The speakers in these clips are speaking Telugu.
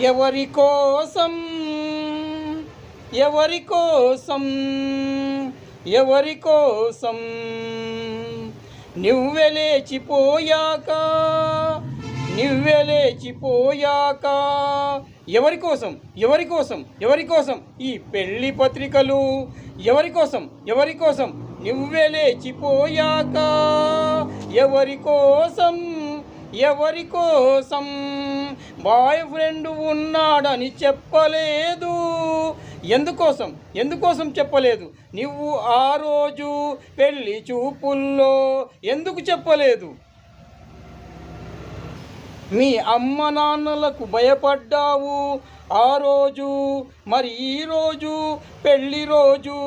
ఎవరి కోసం? ఎవరి కోసం? ఎవరి కోసం? నువ్వే లేచిపోయాక? నువ్వే లేచిపోయాక? ఎవరి కోసం? ఎవరి కోసం? ఎవరి కోసం? ఈ పెళ్ళి పత్రికలు ఎవరి కోసం? ఎవరి కోసం? నువ్వే లేచిపోయాక? ఎవరి కోసం? ఎవరి కోసం బాయ్ ఫ్రెండ్ ఉన్నాడని చెప్పలేదు. ఎందుకోసం? ఎందుకోసం చెప్పలేదు? నువ్వు ఆ రోజు పెళ్ళి చూపుల్లో ఎందుకు చెప్పలేదు? మీ అమ్మ నాన్నలకు భయపడ్డావు. ఆ రోజు మరి ఈరోజు పెళ్ళి రోజు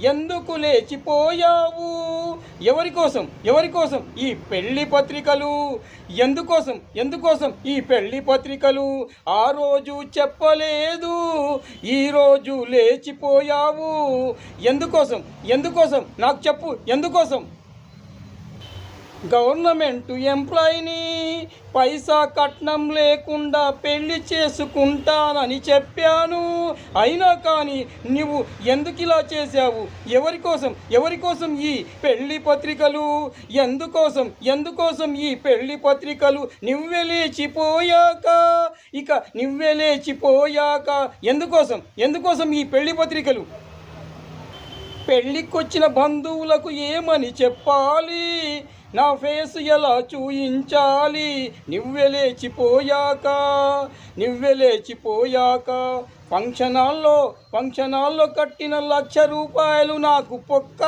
ఎందుకు లేచిపోయావు? ఎవరి కోసం? ఎవరి కోసం? ఈ పెళ్ళి పత్రికలు. ఎందుకోసం? ఎందుకోసం? ఈ పెళ్ళి పత్రికలు. ఆ రోజు చెప్పలేదు. ఈరోజు లేచిపోయావు. ఎందుకోసం? ఎందుకోసం? నాకు చెప్పు. ఎందుకోసం? గవర్నమెంట్ ఎంప్లాయీని పైసా కట్నం లేకుండా పెళ్ళి చేసుకుంటానని చెప్పాను. అయినా కానీ నువ్వు ఎందుకు ఇలా చేశావు? ఎవరి కోసం? ఎవరి కోసం ఈ పెళ్ళి పత్రికలు? ఎందుకోసం? ఎందుకోసం ఈ పెళ్ళి పత్రికలు? నువ్వే లేచిపోయాక? ఇక నువ్వే లేచిపోయాక ఎందుకోసం? ఎందుకోసం ఈ పెళ్ళి పత్రికలు? పెళ్ళికొచ్చిన బంధువులకు ఏమని చెప్పాలి? నా ఫేస్ ఎలా చూయించాలి? నువ్వే లేచిపోయాక నువ్వే లేచిపోయాక. ఫంక్షన్ హాల్లో ఫంక్షన్ హాల్లో కట్టిన లక్ష రూపాయలు నాకు పొక్క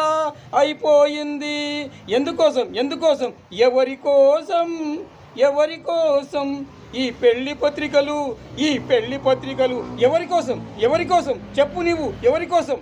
అయిపోయింది. ఎందుకోసం? ఎందుకోసం? ఎవరి కోసం? ఎవరి కోసం? ఈ పెళ్ళి పత్రికలు ఈ పెళ్ళి పత్రికలు ఎవరి కోసం? ఎవరి కోసం? చెప్పు నీవు ఎవరి కోసం?